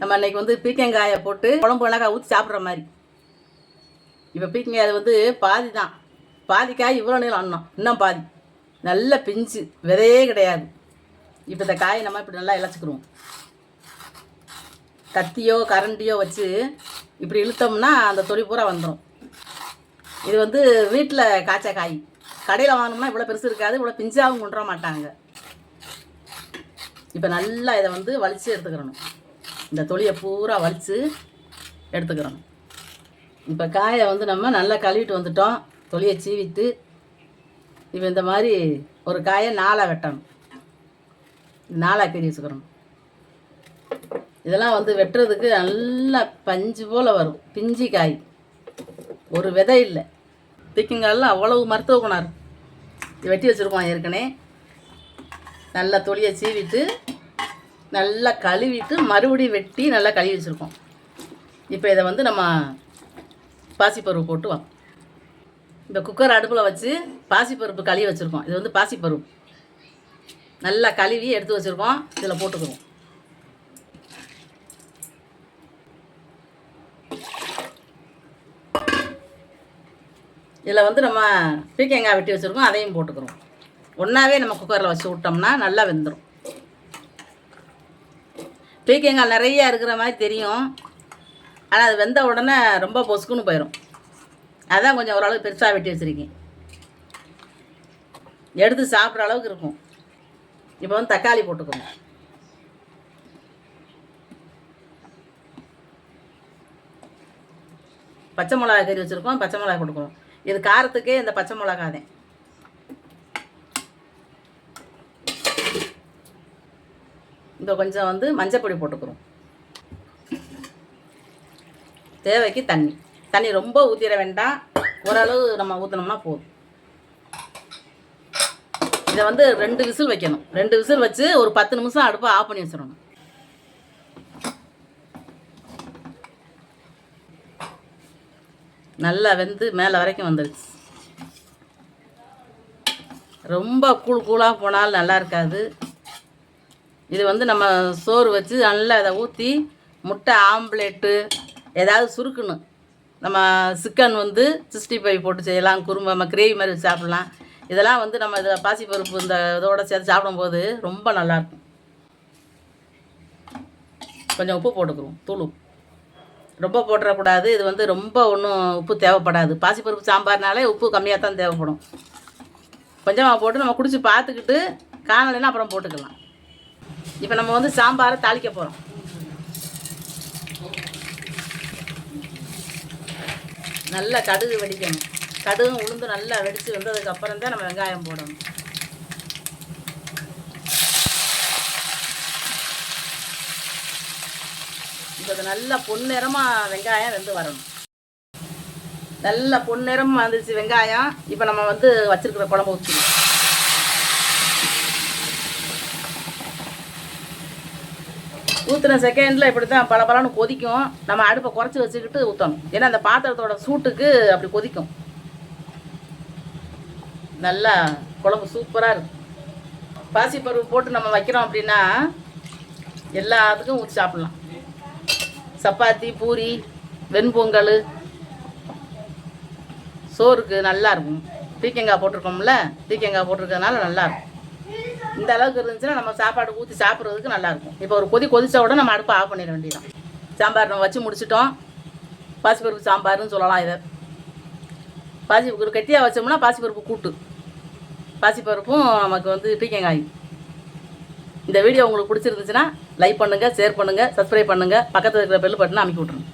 நம்ம அன்னைக்கு வந்து பீக்கங்காயை போட்டு குழம்பு மிளகாய் ஊற்றி சாப்பிட்ற மாதிரி. இப்போ பீக்கங்காய் வந்து பாதி தான். பாதி காய் இவ்வளோ நேரம் அண்ணம். இன்னும் பாதி. நல்ல பிஞ்சு. விதையே கிடையாது. இப்போ இந்த காயை நம்ம இப்படி நல்லா இழைச்சிக்கிருவோம் கத்தியோ கரண்டியோ வச்சு இப்படி இழுத்தோம்னா அந்த தொழில் பூரா வந்துடும் இது வந்து வீட்டில் காய்ச்ச காய். கடையில் வாங்கினோம்னா இவ்வளோ பெருசு இருக்காது. இவ்வளோ பிஞ்சாகவும் கொண்டு வர மாட்டாங்க. இப்போ நல்லா இதை வந்து வலிச்சு எடுத்துக்கிறணும். இந்த தொலியை பூரா வலித்து எடுத்துக்கிறோம். இப்போ காயை வந்து நம்ம நல்லா கழுவிட்டு வந்துட்டோம். தொளியை சீவிட்டு இப்போ இந்த மாதிரி ஒரு காயை நாலாக வெட்டணும். நாலாக கறி வச்சுக்கிறோம். இதெல்லாம் வந்து வெட்டுறதுக்கு நல்லா பஞ்சு போல் வரும். பிஞ்சி காய். ஒரு விதை இல்லை. திக்கிங்காலில் அவ்வளவு மருத்துவ குணம் வெட்டி வச்சுருப்போம் ஏற்கனவே. நல்லா தொலியை சீவிட்டு நல்லா கழுவிட்டு மறுபடியும் வெட்டி நல்லா கழுவி வச்சுருக்கோம். இப்போ இதை வந்து நம்ம பாசிப்பருப்பு போட்டுவோம் இந்த குக்கர் அடுப்பில் வச்சு பாசிப்பருப்பு கழுவி வச்சுருக்கோம். இது வந்து பாசிப்பருப்பு. நல்லா கழுவி எடுத்து வச்சுருக்கோம். இதில் போட்டுக்குவோம் இதில் வந்து நம்ம பீக்கங்காய் வெட்டி வச்சுருக்கோம். அதையும் போட்டுக்கிறோம். ஒன்றாவே நம்ம குக்கரில் வச்சு விட்டோம்னா நல்லா வெந்துடும் பீக்கங்காய் நிறையா இருக்கிற மாதிரி தெரியும். ஆனால் அது வெந்த உடனே ரொம்ப பொசுக்குன்னு போயிடும் அதான் கொஞ்சம் ஓரளவுக்கு பெருசாக வெட்டி வச்சுருக்கேன். எடுத்து சாப்பிட்ற அளவுக்கு இருக்கும். இப்போ வந்து தக்காளி போட்டுக்கோங்க. பச்சை மிளகா கறி வச்சுருக்கோம் பச்சை மிளகா கொடுக்கணும். இது காரத்துக்கே இந்த பச்சை மிளகா தான். இப்போ கொஞ்சம் வந்து மஞ்சப்பொடி போட்டுக்கிறோம். தேவைக்கு தண்ணி. தண்ணி ரொம்ப ஊற்றிட வேண்டாம். ஓரளவு நம்ம ஊற்றினோம்னா போதும். இதை வந்து ரெண்டு விசில் வைக்கணும். ரெண்டு விசில் வச்சு ஒரு பத்து நிமிஷம் அடுப்பை ஆஃப் பண்ணி வச்சிடணும். நல்லா வெந்து மேலே வரைக்கும் வந்துடுச்சு ரொம்ப கூழ் கூழாக போனாலும் நல்லா இருக்காது. இது வந்து நம்ம சோறு வச்சு நல்லா இதை ஊற்றி முட்டை ஆம்ப்லேட்டு ஏதாவது சுருக்கணும். நம்ம சிக்கன் வந்து சிக்ஸ்டி ஃபைவ் போட்டு செய்யலாம் குருமா நம்ம கிரேவி மாதிரி வச்சு சாப்பிட்லாம். இதெல்லாம் வந்து நம்ம இதில் பாசிப்பருப்பு இந்த இதோட சேர்த்து சாப்பிடும்போது ரொம்ப நல்லாயிருக்கும் கொஞ்சம் உப்பு போட்டுக்கிறோம் தூள் ரொம்ப போட்டுறக்கூடாது இது வந்து ரொம்ப ஒன்றும் உப்பு தேவைப்படாது. பாசிப்பருப்பு சாம்பார்னாலே உப்பு கம்மியாக தான் தேவைப்படும். கொஞ்சமாக போட்டு நம்ம குடிச்சு பார்த்துக்கிட்டு காணலைன்னா அப்புறம் போட்டுக்கலாம். இப்போ நம்ம வந்து சாம்பாரை தாளிக்க போகிறோம் நல்லா கடுகு வெடிக்கணும். கடுகும் உளுந்து நல்லா வெடித்து வந்ததுக்கு அப்புறம் தான் நம்ம வெங்காயம் போடணும். இப்போ அது நல்லா பொன்னிறமாக வெங்காயம் வெந்து வரணும். நல்லா பொன்னிறமாக வந்துச்சு வெங்காயம். இப்போ நம்ம வந்து வச்சுருக்கிற குழம்பு ஊற்றிக்கணும் ஊற்றின செகண்டில் இப்படி தான் பல கொதிக்கும். நம்ம அடுப்பை குறைச்சி வச்சுக்கிட்டு ஊற்றணும் ஏன்னா அந்த பாத்திரத்தோட சூட்டுக்கு அப்படி கொதிக்கும். நல்லா குழம்பு சூப்பராக இருக்கும் பாசிப்பருப்பு போட்டு நம்ம வைக்கிறோம் அப்படின்னா எல்லாத்துக்கும் ஊற்றி சாப்பிட்லாம். சப்பாத்தி பூரி வெண்பொங்கல் சோறுக்கு நல்லா இருக்கும். பீக்கங்காய் போட்டிருக்கோம்ல? பீக்கங்காய் போட்டிருக்கறதுனால நல்லாயிருக்கும் இந்த அளவுக்கு இருந்துச்சுன்னா நம்ம சாப்பாடு ஊற்றி சாப்பிட்றதுக்கு நல்லா இருக்கும். இப்போ ஒரு கொதி கொதிச்ச உடனே நம்ம அடுப்பை ஆஃப் பண்ணிட வேண்டியதான் சாம்பார் நம்ம வச்சு முடிச்சிட்டோம். பாசிப்பருப்பு சாம்பார்னு சொல்லலாம் இதை. பாசிப்பருப்பு கெட்டியாக வச்சோம்னா பாசிப்பருப்பு கூட்டு. பாசிப்பருப்பும் நமக்கு வந்து பீக்கங்காய் இந்த வீடியோ உங்களுக்கு பிடிச்சிருந்துச்சுன்னா லைக் பண்ணுங்கள் ஷேர் பண்ணுங்கள் சப்ஸ்கிரைப் பண்ணுங்கள் பக்கத்தில் இருக்கிற பெல் பட்டனை அமைக்கி விட்ருங்க